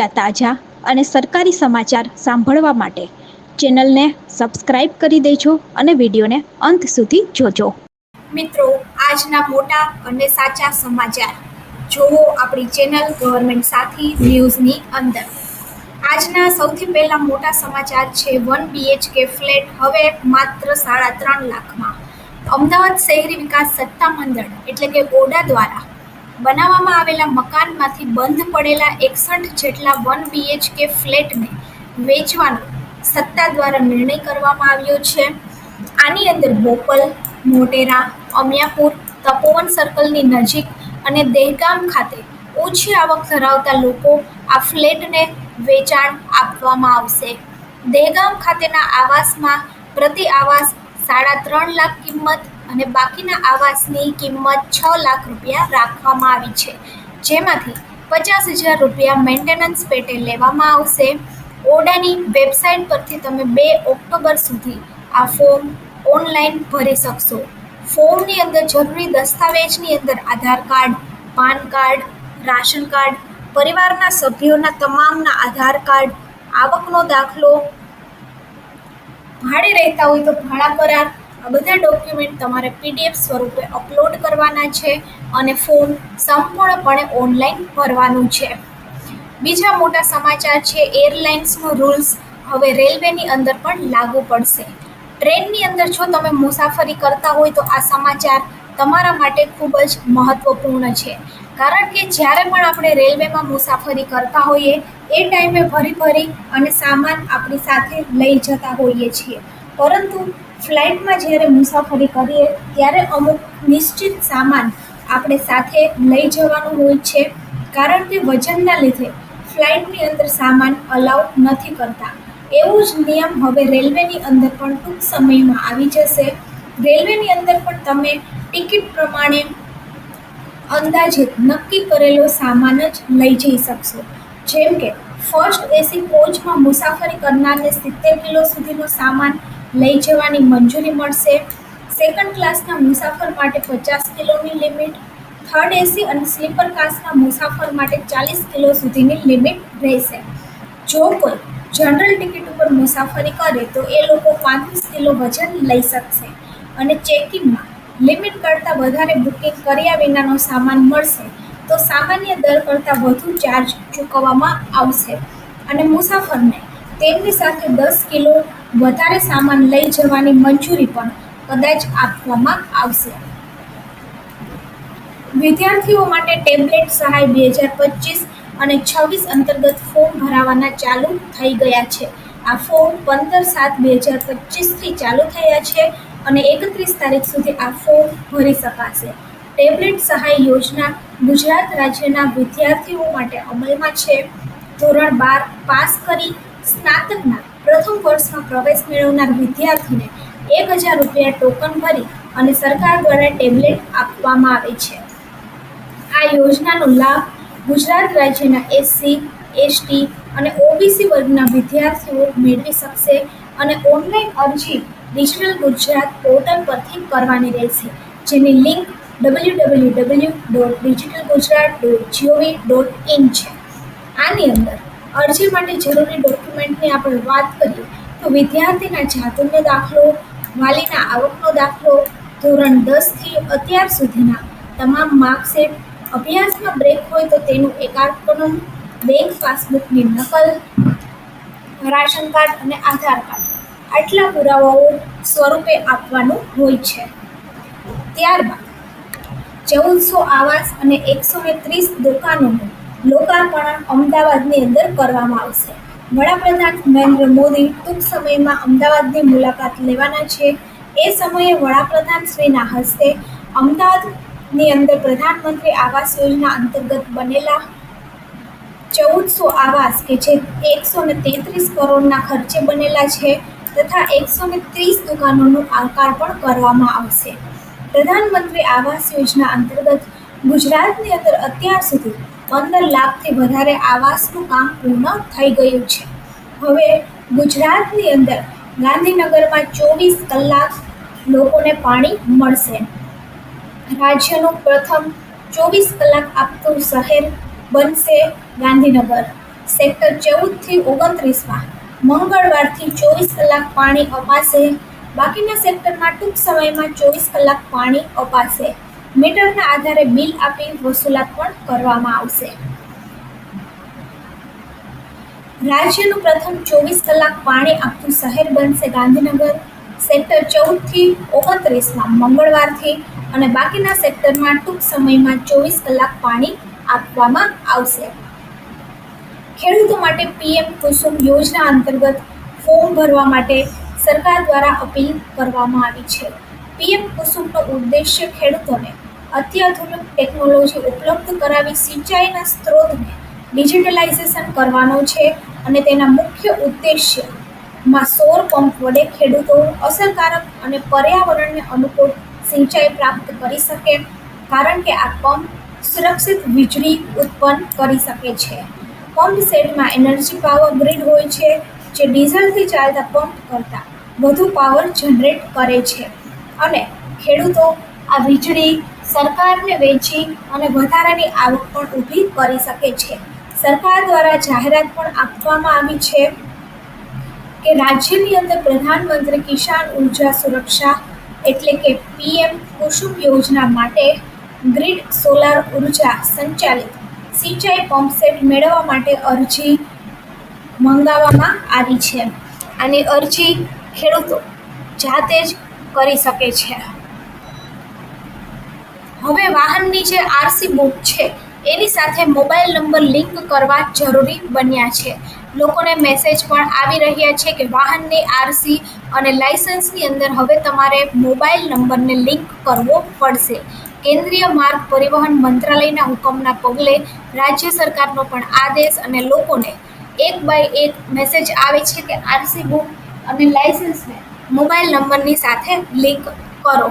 તાજા અને સરકારી સમાચાર સાંભળવા માટે ચેનલને સબસ્ક્રાઇબ કરી દેજો અને વિડીયોને અંત સુધી જોજો. મિત્રો, આજના મોટા અને સાચા સમાચાર. જોવો આપણી ચેનલ ગવર્મેન્ટ સાથી ન્યૂઝની અંદર. આજના સૌથી પહેલા મોટા સમાચાર છે વન બીએચકે ફ્લેટ હવે માત્ર સાડા ત્રણ લાખમાં. અમદાવાદ શહેરી વિકાસ સત્તા મંડળ એટલે કે ઓડા દ્વારા બનાવવામાં આવેલા મકાનમાંથી બંધ પડેલા એકસઠ જેટલા વન બીએચકે ફ્લેટને વેચવાનો સત્તા દ્વારા નિર્ણય કરવામાં આવ્યો છે. આની અંદર બોપલ મોટેરા અમિયાપુર, તપોવન સર્કલની નજીક અને દહેગામ ખાતે ઓછી આવક ધરાવતા લોકો આ ફ્લેટને વેચાણ આપવામાં આવશે. દહેગામ ખાતેના આવાસમાં પ્રતિ આવાસ સાડા ત્રણ લાખ કિંમત અને બાકીના આવાસની કિંમત છ લાખ રૂપિયા રાખવામાં આવી છે. જેમાંથી પચાસ હજાર રૂપિયા મેન્ટેનન્સ પેટે લેવામાં આવશે. ઓડાની વેબસાઇટ પરથી તમે બે ઓક્ટોબર સુધી આ ફોર્મ ઓનલાઈન ભરી શકશો. ફોર્મની અંદર જરૂરી દસ્તાવેજની અંદર Aadhaar card, PAN card, ration card, પરિવારના સભ્યોના તમામના આધાર કાર્ડ, આવકનો દાખલો. ભાડે રહેતા હોય તો ભાડા કરાર આ બધા ડોક્યુમેન્ટ તમારે પીડીએફ સ્વરૂપે અપલોડ કરવાના છે અને ફોર્મ સંપૂર્ણપણે ઓનલાઈન ભરવાનું છે. બીજા મોટા સમાચાર છે એરલાઇન્સનો રૂલ્સ હવે રેલવેની અંદર પણ લાગુ પડશે. ટ્રેનની અંદર જો તમે મુસાફરી કરતા હોય તો આ સમાચાર તમારા માટે ખૂબ જ મહત્વપૂર્ણ છે. કારણ કે જ્યારે પણ આપણે રેલવેમાં મુસાફરી કરતા હોઈએ, એ ટાઈમે ભરી ભરી અને સામાન આપણી સાથે લઈ જતા હોઈએ છીએ. પરંતુ ફ્લાઇટમાં જ્યારે મુસાફરી કરીએ, ત્યારે અમુક નિશ્ચિત સામાન આપણે સાથે લઈ જવાનું હોય છે. કારણ કે વજનના લીધે ફ્લાઇટની અંદર સામાન અલાઉ નથી કરતા. એવું જ નિયમ હવે રેલવેની અંદર પણ ટૂંક સમયમાં આવી જશે. રેલવેની અંદર પણ તમે ટિકિટ પ્રમાણે અંદાજિત નક્કી કરેલો સામાન જ લઈ જઈ શકશો. જેમ કે, ફર્સ્ટ એસી કોચમાં મુસાફરી કરનારને સિત્તેર કિલો સુધીનો સામાન લઈ જવાની મંજૂરી મળશે. સેકન્ડ ક્લાસના મુસાફર માટે પચાસ કિલોની લિમિટ થર્ડ એસી અને સ્લીપર ક્લાસના મુસાફર માટે ચાલીસ કિલો સુધીની લિમિટ રહેશે. જો કોઈ જનરલ ટિકિટ ઉપર મુસાફરી કરે, તો એ લોકો પાંત્રીસ કિલો વજન લઈ શકશે. અને ચેકિંગમાં લિમિટ કરતાં વધારે બુકિંગ કર્યા વિનાનો સામાન મળશે, તો સામાન્ય દર કરતાં વધુ ચાર્જ ચૂકવવામાં આવશે. અને મુસાફરને તેમની સાથે દસ કિલો વધારે સામાન લઈ જવાની મંજૂરી પણ કદાચ આપવામાં આવશે. વિદ્યાર્થીઓ માટે ટેબ્લેટ સહાય બે હજાર પચીસ અને છવ્વીસ અંતર્ગત ફોર્મ ભરાવાના ચાલુ થઈ ગયા છે. આ ફોર્મ પંદર સાત બે હજાર પચીસથી ચાલુ થયા છે અને એકત્રીસ તારીખ સુધી આ ફોર્મ ભરી શકાશે. ટેબ્લેટ સહાય યોજના ગુજરાત રાજ્યના વિદ્યાર્થીઓ માટે અમલમાં છે. ધોરણ બાર પાસ કરી સ્નાતકના પ્રથમ વર્ષમાં પ્રવેશ મેળવનાર વિદ્યાર્થીને એક હજાર રૂપિયા ટોકન ભરી અને સરકાર દ્વારા ટેબ્લેટ આપવામાં આવે છે. આ યોજનાનો લાભ ગુજરાત રાજ્યના એસસી એસટી અને ઓબીસી વર્ગના વિદ્યાર્થીઓ મેળવી શકશે અને ઓનલાઈન અરજી ડિજિટલ ગુજરાત પોર્ટલ પરથી કરવાની રહેશે, જેની link W W W dot digital Gujarat dot GOV dot in છે. આની અંદર અરજી માટે જરૂરી ડોક્યુમેન્ટની આપણે વાત કરીએ, તો વિદ્યાર્થીના જાતિનો દાખલો, વાલીના આવકનો દાખલો, ધોરણ દસથી અત્યાર સુધીના તમામ માર્કશીટ, અભ્યાસમાં બ્રેક હોય તો તેનું એકાર્કનું બેંક પાસબુકની નકલ, રાશન કાર્ડ અને આધાર કાર્ડ. આટલા પુરાવાઓ સ્વરૂપે આપવાનું હોય છે. ત્યારબાદ, ચૌદસો આવાસ અને એકસો ને ત્રીસ દુકાનોનું લોકાર્પણ અમદાવાદની અંદર કરવામાં આવશે. વડાપ્રધાન નરેન્દ્ર મોદી ટૂંક સમયમાં અમદાવાદની મુલાકાત લેવાના છે. એ સમયે વડાપ્રધાન શ્રીના હસ્તે અમદાવાદની અંદર પ્રધાનમંત્રી આવાસ યોજના અંતર્ગત બનેલા ચૌદસો આવાસ કે જે એકસો ને તેત્રીસ કરોડના ખર્ચે બનેલા છે તથા એકસો ને ત્રીસ દુકાનોનું પણ કરવામાં આવશે. પ્રધાનમંત્રી આવાસ યોજના અંતર્ગત ગુજરાતની અંદર અત્યાર સુધી પંદર લાખથી વધારે આવાસનું કામ પૂર્ણ થઈ ગયું છે. હવે ગુજરાતની અંદર ગાંધીનગરમાં ચોવીસ કલાક લોકોને પાણી મળશે. રાજ્યનું પ્રથમ ચોવીસ કલાક આપતું શહેર બનશે ગાંધીનગર. સેક્ટર ચૌદથી ઓગણત્રીસમાં મંગળવારથી ચોવીસ કલાક પાણી અપાશે. બાકીના સેક્ટરમાં ટૂંક સમયમાં ચોવીસ કલાક પાણી અપાશે. મીટરના આધારે બિલ આપી વસૂલાત પણ કરવામાં આવશે. રાજ્યનું પ્રથમ ચોવીસ કલાક પાણી આપતું શહેર બનશે ગાંધીનગર. સેક્ટર ચૌદથી ઓગણત્રીસમાં મંગળવારથી અને બાકીના સેક્ટરમાં ટૂંક સમયમાં ચોવીસ કલાક પાણી આપવામાં આવશે. ખેડૂતો માટે પીએમ કુસુમ યોજના અંતર્ગત ફોર્મ ભરવા માટે સરકાર દ્વારા અપીલ કરવામાં આવી છે. પીએમ કુસુમનો ઉદ્દેશ્ય ખેડૂતોને અત્યાધુનિક ટેકનોલોજી ઉપલબ્ધ કરાવી સિંચાઈના સ્ત્રોતને ડિજિટલાઇઝેશન કરવાનો છે અને તેના મુખ્ય ઉદ્દેશ્યમાં સૌર પંપ વડે ખેડૂતો અસરકારક અને પર્યાવરણને અનુકૂળ સિંચાઈ પ્રાપ્ત કરી શકે, કારણ કે આ પંપ સુરક્ષિત વીજળી ઉત્પન્ન કરી શકે છે. પંપ સેટમાં એનર્જી પાવર ગ્રીડ હોય છે, જે ડીઝલથી ચાલતા પંપ કરતાં વધુ પાવર જનરેટ કરે છે. અને ખેડૂતો આ વીજળી સરકારને વેચી અને વધારાની આવક પણ ઊભી કરી શકે છે. સરકાર દ્વારા જાહેરાત પણ આપવામાં આવી છે કે રાજ્યની અંદર પ્રધાનમંત્રી કિસાન ઊર્જા સુરક્ષા એટલે કે પીએમ કુસુમ યોજના માટે ગ્રીડ સોલાર ઊર્જા સંચાલિત સિંચાઈ પંપ સેટ મેળવવા માટે અરજી મંગાવવામાં આવી છે. આની અરજી ખેડૂતો જાતે જ કરી શકે છે. હવે વાહનની જે આરસી બુક છે, એની સાથે મોબાઈલ નંબર લિંક કરવા જરૂરી બન્યા છે. લોકોને મેસેજ પણ આવી રહ્યા છે કે વાહનની આરસી અને લાયસન્સની અંદર હવે તમારે મોબાઈલ નંબરને લિંક કરવો પડશે. કેન્દ્રીય માર્ગ પરિવહન મંત્રાલયના હુકમના પગલે રાજ્ય સરકારનો પણ આદેશ અને લોકોને એક બાય એક મેસેજ આવે છે કે આરસી બુક અને લાયસન્સને મોબાઈલ નંબરની સાથે લિંક કરો.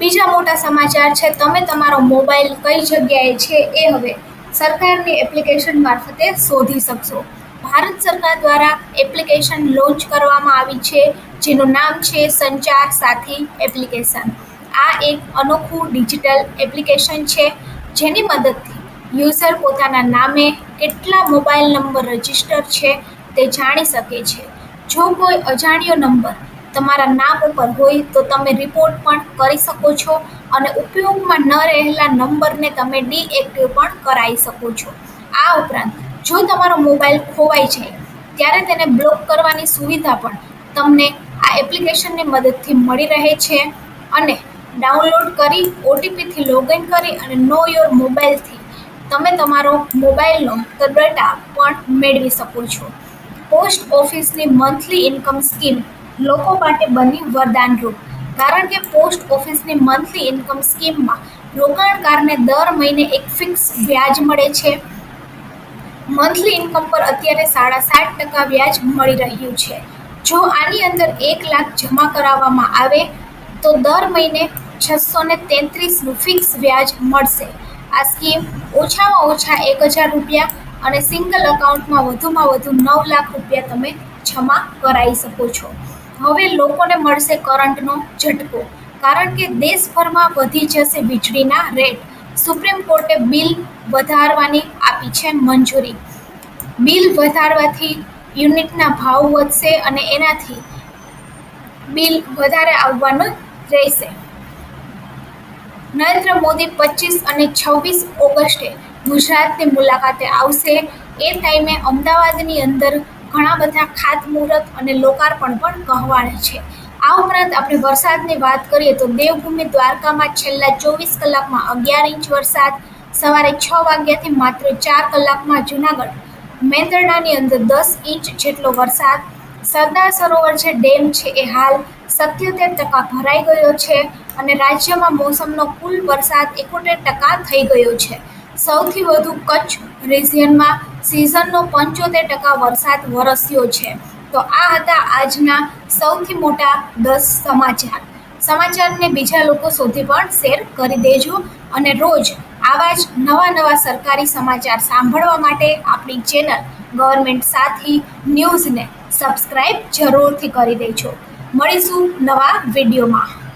બીજા મોટા સમાચાર છે. તમે તમારો મોબાઈલ કઈ જગ્યાએ છે એ હવે સરકારની એપ્લિકેશન મારફતે શોધી શકશો. ભારત સરકાર દ્વારા એપ્લિકેશન લોન્ચ કરવામાં આવી છે, જેનું નામ છે સંચાર સાથી એપ્લિકેશન. આ એક અનોખું ડિજિટલ એપ્લિકેશન છે, જેની મદદથી યુઝર પોતાના નામે કેટલા મોબાઈલ નંબર રજિસ્ટર છે તે જાણી શકે છે. જો કોઈ અજાણ્યો નંબર તમારા નામ ઉપર હોય તો તમે રિપોર્ટ પણ કરી શકો છો અને ઉપયોગમાં ન રહેલા નંબરને તમે ડીએક્ટિવ પણ કરાવી શકો છો. આ ઉપરાંત, જો તમારો મોબાઈલ ખોવાઈ જાય ત્યારે તેને બ્લોક કરવાની સુવિધા પણ તમને આ એપ્લિકેશનની મદદથી મળી રહે છે અને ડાઉનલોડ કરી ઓટીપીથી લોગિન કરી અને નો યોર મોબાઈલથી તમે તમારો મોબાઈલનો ડેટા પણ મેળવી શકો છો. પોસ્ટ ઓફિસની મંથલી ઇન્કમ સ્કીમ લોકો માટે બની વરદાનરૂપ કારણ કે પોસ્ટ ઓફિસની મંથલી ઇન્કમ સ્કીમમાં રોકાણકારને દર મહિને એક ફિક્સ વ્યાજ મળે છે. મંથલી ઇન્કમ પર અત્યારે સાડા સાત ટકા વ્યાજ મળી રહ્યું છે. જો આની અંદર એક લાખ જમા કરાવવામાં આવે, તો દર મહિને છસો ને તેત્રીસનું ફિક્સ વ્યાજ મળશે. આ સ્કીમ ઓછામાં ઓછા એક હજાર રૂપિયા અને સિંગલ અકાઉન્ટમાં વધુમાં વધુ નવ લાખ રૂપિયા તમે જમા કરાવી શકો છો. હવે લોકોને મળશે કરંટનો ઝટકો. કારણ કે દેશભરમાં વધી જશે વીજળીના રેટ. સુપ્રીમ કોર્ટે બિલ વધારવાની આપી છે મંજૂરી. બિલ વધારવાથી યુનિટના ભાવ વધશે અને એનાથી બિલ વધારે આવવાનું રહેશે. નરેન્દ્ર મોદી પચીસ અને છવ્વીસ ઓગસ્ટે ગુજરાતની મુલાકાતે આવશે. એ ટાઈમે અમદાવાદની અંદર ઘણા બધા ખાતમુહૂર્ત અને લોકાર્પણ પણ કહેવાય છે. આ ઉપરાંત આપણે વરસાદની વાત કરીએ તો દેવભૂમિ દ્વારકામાં છેલ્લા ચોવીસ કલાકમાં અગિયાર ઇંચ વરસાદ, સવારે છ વાગ્યાથી માત્ર ચાર કલાકમાં જુનાગઢ, મેંદરડાની અંદર દસ ઇંચ જેટલો વરસાદ, સરદાર સરોવર જે ડેમ છે એ હાલ સત્યોતેર ટકા ભરાઈ ગયો છે અને રાજ્યમાં મોસમનો કુલ વરસાદ એકોતેર ટકા થઈ ગયો છે. સૌથી વધુ કચ્છ રિજિયનમાં સિઝનનો પંચોતેર ટકા વરસાદ વરસ્યો છે. તો આ હતા આજના સૌથી મોટા દસ સમાચાર. સમાચારને બીજા લોકો સુધી પણ શેર કરી દેજો અને રોજ આવા જ નવા નવા સરકારી સમાચાર સાંભળવા માટે આપણી ચેનલ ગવર્મેન્ટ સાથી ન્યૂઝને સબસ્ક્રાઈબ જરૂરથી કરી દેજો. મળીશું નવા વિડીયોમાં.